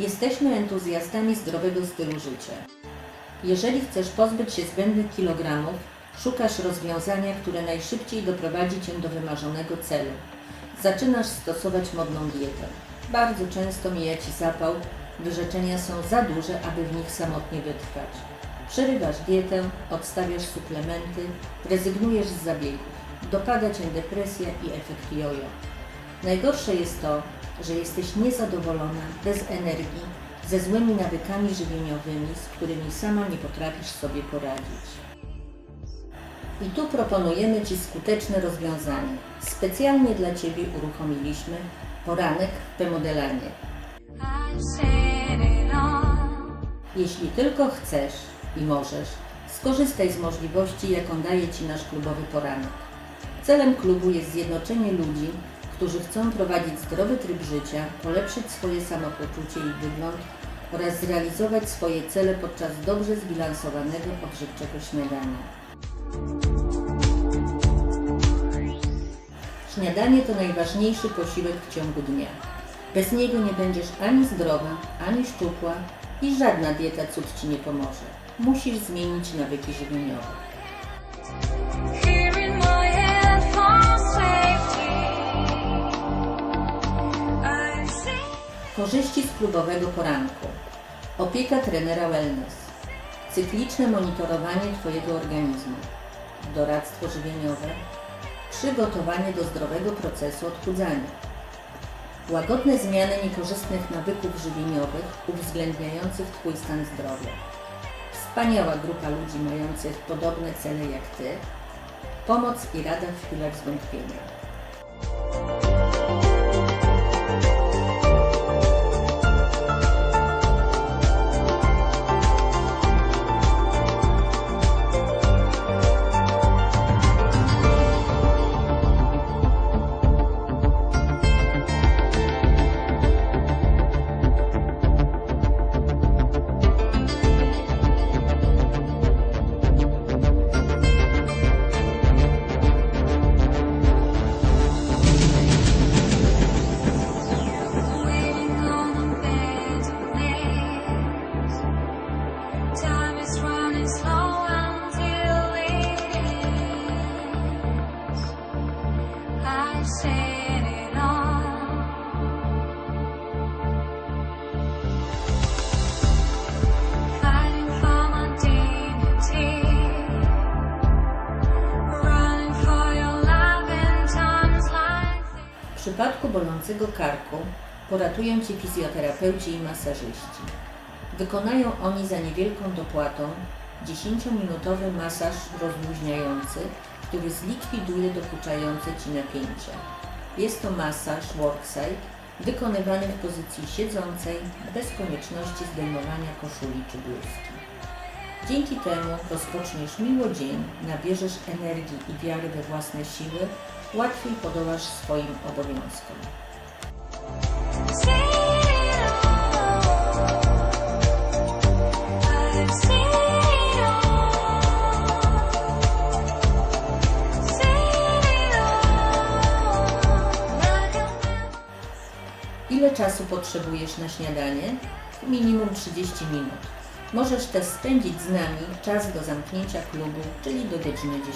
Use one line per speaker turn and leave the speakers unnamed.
Jesteśmy entuzjastami zdrowego stylu życia. Jeżeli chcesz pozbyć się zbędnych kilogramów, szukasz rozwiązania, które najszybciej doprowadzi Cię do wymarzonego celu. Zaczynasz stosować modną dietę. Bardzo często mija Ci zapał, wyrzeczenia są za duże, aby w nich samotnie wytrwać. Przerywasz dietę, odstawiasz suplementy, rezygnujesz z zabiegów. Dopada Cię depresja i efekt jojo. Najgorsze jest to, że jesteś niezadowolona, bez energii, ze złymi nawykami żywieniowymi, z którymi sama nie potrafisz sobie poradzić. I tu proponujemy Ci skuteczne rozwiązanie. Specjalnie dla Ciebie uruchomiliśmy poranek w
all.
Jeśli tylko chcesz i możesz, skorzystaj z możliwości, jaką daje Ci nasz klubowy poranek. Celem klubu jest zjednoczenie ludzi, którzy chcą prowadzić zdrowy tryb życia, polepszyć swoje samopoczucie i wygląd oraz zrealizować swoje cele podczas dobrze zbilansowanego, odżywczego śniadania. Śniadanie to najważniejszy posiłek w ciągu dnia. Bez niego nie będziesz ani zdrowa, ani szczupła i żadna dieta cud Ci nie pomoże. Musisz zmienić nawyki żywieniowe. Korzyści z klubowego poranku. Opieka trenera wellness. Cykliczne monitorowanie Twojego organizmu. Doradztwo żywieniowe. Przygotowanie do zdrowego procesu odchudzania. Łagodne zmiany niekorzystnych nawyków żywieniowych uwzględniających Twój stan zdrowia. Wspaniała grupa ludzi mających podobne cele jak Ty. Pomoc i rada w chwilach zwątpienia. W przypadku bolącego karku poratują Ci fizjoterapeuci i masażyści. Wykonają oni za niewielką dopłatą 10-minutowy masaż rozluźniający, który zlikwiduje dokuczające Ci napięcia. Jest to masaż workside wykonywany w pozycji siedzącej bez konieczności zdejmowania koszuli czy bluzki. Dzięki temu rozpoczniesz miło dzień, nabierzesz energii i wiary we własne siły, łatwiej podołasz swoim obowiązkom. Ile czasu potrzebujesz na śniadanie? Minimum 30 minut. Możesz też spędzić z nami czas do zamknięcia klubu, czyli do godziny 10.